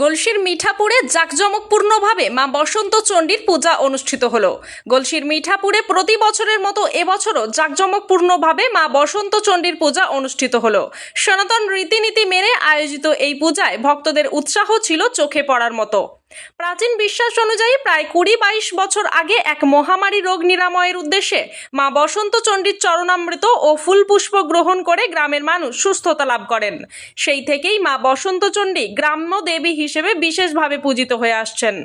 গলসির মিঠাপুরে জাঁকজমকপূর্ণভাবে মা বসন্ত চণ্ডীর পূজা অনুষ্ঠিত হলো। গলসির মিঠাপুরে প্রতি বছরের মতো এবছরও জাঁকজমকপূর্ণভাবে মা বসন্ত চণ্ডীর পূজা অনুষ্ঠিত হলো। সনাতন রীতিনীতি মেনে আয়োজিত এই পূজায় ভক্তদের উৎসাহ ছিল চোখে পড়ার মতো। প্রাচীন বিশ্বাস অনুযায়ী প্রায় কুড়ি বাইশ বছর আগে এক মহামারী রোগ নিরাময়ের উদ্দেশ্যে মা বসন্ত চণ্ডীর চরণামৃত ও ফুল পুষ্প গ্রহণ করে গ্রামের মানুষ সুস্থতা লাভ করেন। সেই থেকেই মা বসন্ত চণ্ডী গ্রাম্য দেবী হিসেবে বিশেষভাবে পূজিত হয়ে আসছেন।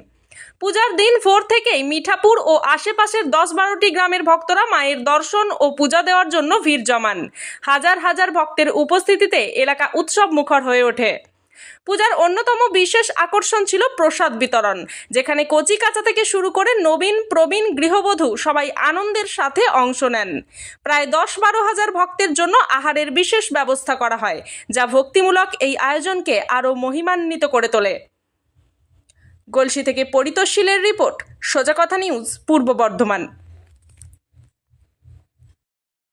পূজার দিন ভোর থেকেই মিঠাপুর ও আশেপাশের দশ বারোটি গ্রামের ভক্তরা মায়ের দর্শন ও পূজা দেওয়ার জন্য ভিড় জমান। হাজার হাজার ভক্তের উপস্থিতিতে এলাকা উৎসব মুখর হয়ে ওঠে। পূজার অন্যতম বিশেষ আকর্ষণ ছিল প্রসাদ বিতরণ, যেখানে কচি কাঁচা থেকে শুরু করে নবীন, প্রবীণ, গৃহবধূ সবাই আনন্দের সাথে অংশ নেন। প্রায় দশ বারো হাজার ভক্তের জন্য আহারের বিশেষ ব্যবস্থা করা হয়, যা ভক্তিমূলক এই আয়োজনকে আরও মহিমান্বিত করে তোলে। গলসি থেকে পরিতোষীলের রিপোর্ট, সোজা কথা নিউজ, পূর্ব বর্ধমান।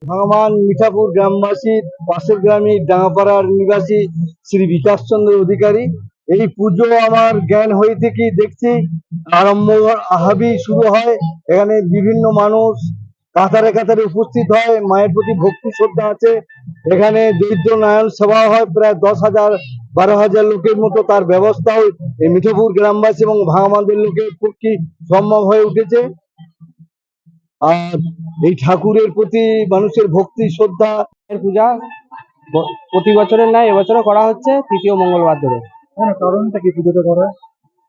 ভগবান মিঠাপুর গ্রামবাসী, পাশের গ্রামে ডাঙাপাড়ার নিবাসী শ্রী বিকাশ চন্দ্র অধিকারী। এই পুজো আমার জ্ঞান হয়ে থেকে দেখছি, আরম্ভ আহাবি শুরু হয়। এখানে বিভিন্ন মানুষ কাতারে কাতারে উপস্থিত হয়, মায়ের প্রতি ভক্তি শ্রদ্ধা আছে। এখানে দরিদ্র নারায়ণ সেবা হয়, প্রায় দশ হাজার, বারো হাজার লোকের মতো তার ব্যবস্থাও এই মিঠাপুর গ্রামবাসী এবং ভাঙামাদের লোকের পক্ষে সম্ভব হয়ে উঠেছে। আর এই ঠাকুরের প্রতি মানুষের ভক্তি শ্রদ্ধা এর পূজা প্রতি বছরের ন্যায় এবছরও করা হচ্ছে তৃতীয় মঙ্গলবার ধরে। কারণটা কি পুজোটা করা?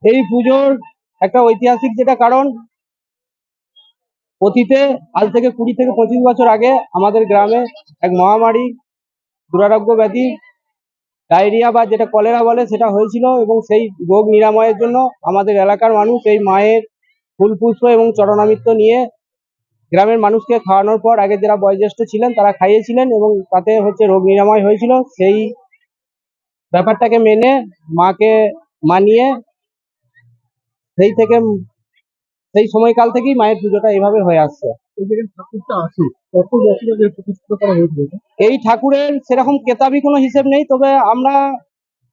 এই পুজোর একটা ঐতিহাসিক যেটা কারণ অতীতে আজ থেকে কুড়ি থেকে পঁচিশ বছর আগে আমাদের গ্রামে এক মহামারী দুরারোগ্য ব্যাধি ডায়রিয়া বা যেটা কলেরা বলে সেটা হয়েছিল এবং সেই রোগ নিরাময়ের জন্য আমাদের এলাকার মানুষ এই মায়ের ফুল পুষ্প এবং চরণামিত্র নিয়ে গ্রামের মানুষকে খাওয়ানোর পর আগে যারা বয়োজ্যেষ্ঠ ছিলেন তারা খাইয়েছিলেন এবং তাতে হচ্ছে রোগ নিরাময় হয়েছিল। সেই ব্যাপারটাকে মেনে মাকে মানিয়ে সেই থেকে সেই সময়কাল থেকেই মায়ের পুজোটা এইভাবে হয়ে আসছে। এই ঠাকুরের সেরকম কেতাবি কোনো হিসেব নেই। তবে আমরা,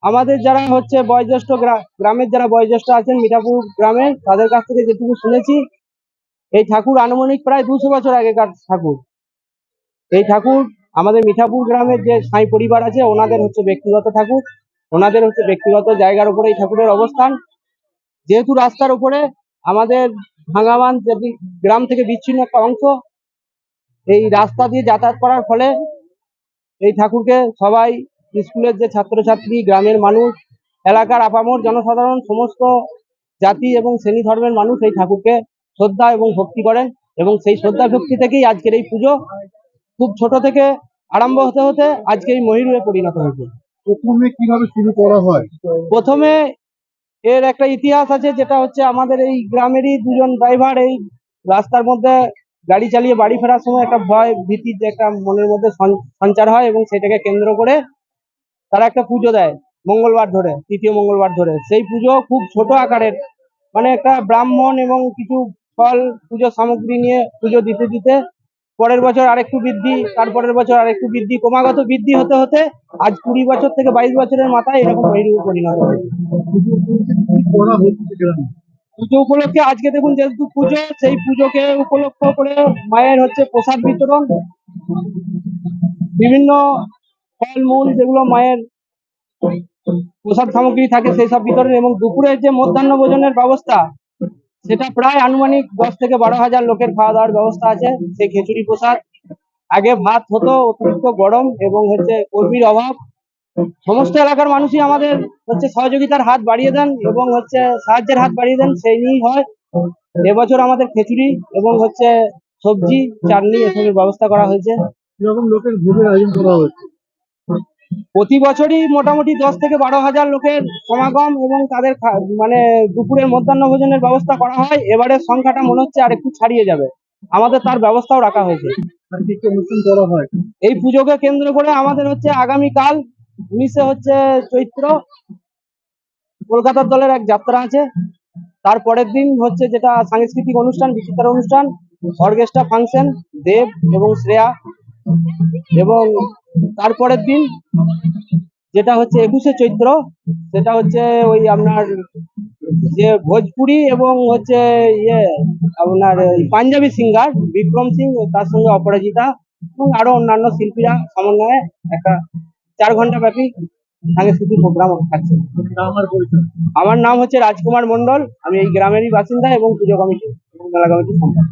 আমাদের যারা হচ্ছে বয়োজ্যেষ্ঠ গ্রা- গ্রামের যারা বয়োজ্যেষ্ঠ আছেন মিঠাপুর গ্রামের তাদের কাছ থেকে যেটুকু শুনেছি এই ঠাকুর আনুমানিক প্রায় দুশো বছর আগেকার ঠাকুর। এই ঠাকুর আমাদের মিঠাপুর গ্রামের যে সাঁই পরিবার আছে, ওনাদের হচ্ছে ব্যক্তিগত ঠাকুর। ওনাদের হচ্ছে ব্যক্তিগত জায়গার উপরে এই ঠাকুরের অবস্থান। যেহেতু রাস্তার উপরে আমাদের ভাঙাবান যেটি গ্রাম থেকে বিচ্ছিন্ন একটা অংশ, এই রাস্তা দিয়ে যাতায়াত করার ফলে এই ঠাকুরকে সবাই, স্কুলের যে ছাত্রছাত্রী, গ্রামের মানুষ, এলাকার আপামর, জনসাধারণ, সমস্ত জাতি এবং শ্রেণি ধর্মের মানুষ এই ঠাকুরকে শ্রদ্ধা এবং ভক্তি করেন এবং সেই শ্রদ্ধা ভক্তি থেকেই আজকের এই পুজো খুব ছোট থেকে আরম্ভ হতে হতে আজকে এই মহিরুহে পরিণত হয়েছে। প্রথমে কীভাবে শুরু করা হয়? প্রথমে এর একটা ইতিহাস আছে যেটা হচ্ছে আমাদের এই গ্রামেরই দুজন ড্রাইভার এই রাস্তার মধ্যে গাড়ি চালিয়ে বাড়ি ফেরার সময় একটা ভয় ভীতির যে একটা মনের মধ্যে সঞ্চ- সঞ্চার হয় এবং সেটাকে কেন্দ্র করে তারা একটা পুজো দেয় মঙ্গলবার ধরে তৃতীয় মঙ্গলবার ধরে। সেই পুজো খুব ছোট আকারের মানে একটা ব্রাহ্মণ এবং কিছু ফল, পুজো সামগ্রী নিয়ে পুজো দিতে দিতে পরের বছর আরেকটু বৃদ্ধি, তারপরের বছর আরেকটু বৃদ্ধি, ক্রমাগত বৃদ্ধি হতে হতে আজ কুড়ি বছর থেকে বাইশ বছরের মাথায় এরকম পরিণত পুজো উপলক্ষে আজকে দেখুন যেহেতু পুজো, সেই পুজোকে উপলক্ষ করে মায়ের হচ্ছে প্রসাদ বিতরণ। বিভিন্ন ফলমূল যেগুলো মায়ের প্রসাদ সামগ্রী থাকে সেই সব বিতরণ এবং দুপুরের যে মধ্যাহ্ন ভোজনের ব্যবস্থা সেটা প্রায় আনুমানিক দশ থেকে বারো হাজার লোকের খাওয়া দাওয়ার ব্যবস্থা আছে, সেই খিচুড়ি প্রসাদ। আগে ভাত হতো অতিরিক্ত গরম এবং হচ্ছে কর্মীর অভাব। সমস্ত এলাকার মানুষই আমাদের হচ্ছে সহযোগিতার হাত বাড়িয়ে দেন এবং হচ্ছে সাহায্যের হাত বাড়িয়ে দেন, সেই নিয়েই হয়। এবছর আমাদের খিচুড়ি এবং হচ্ছে সবজি, চাটনি এসবের ব্যবস্থা করা হয়েছে। কীরকম লোকের ভোগের আয়োজন করা হয়েছে? প্রতি বছরই মোটামুটি দশ থেকে বারো হাজার লোকের সমাগম এবং তাদের মানে দুপুরের মধ্যাহ্ন ভোজনের ব্যবস্থা করা হয়। এবারের সংখ্যাটা মনে হচ্ছে আরেকটু ছাড়িয়ে যাবে। আমাদের তার ব্যবস্থাও রাখা হয়েছে। আর হয়? এই পুজোকে কেন্দ্র করে আমাদের হচ্ছে আগামীকাল উনিশে হচ্ছে চৈত্র কলকাতার দলের এক যাত্রা আছে। তারপরের দিন হচ্ছে যেটা সাংস্কৃতিক অনুষ্ঠান বিচিত্র অনুষ্ঠান অর্কেস্ট্রা ফাংশন দেব এবং শ্রেয়া এবং তারপরের দিন যেটা হচ্ছে একুশে চৈত্র, সেটা হচ্ছে ওই আপনার যে ভোজপুরি এবং হচ্ছে ইয়ে আপনার পাঞ্জাবি সিঙ্গার, বিক্রম সিং তার সঙ্গে অপরাজিতা এবং আরও অন্যান্য শিল্পীরা সমন্বয়ে একটা চার ঘণ্টা ব্যাপী সাংস্কৃতিক প্রোগ্রাম থাকছে। আমার নাম হচ্ছে রাজকুমার মন্ডল আমি এই গ্রামেরই বাসিন্দা এবং পুজো কমিটি এবং মেলা কমিটির সম্পাদক।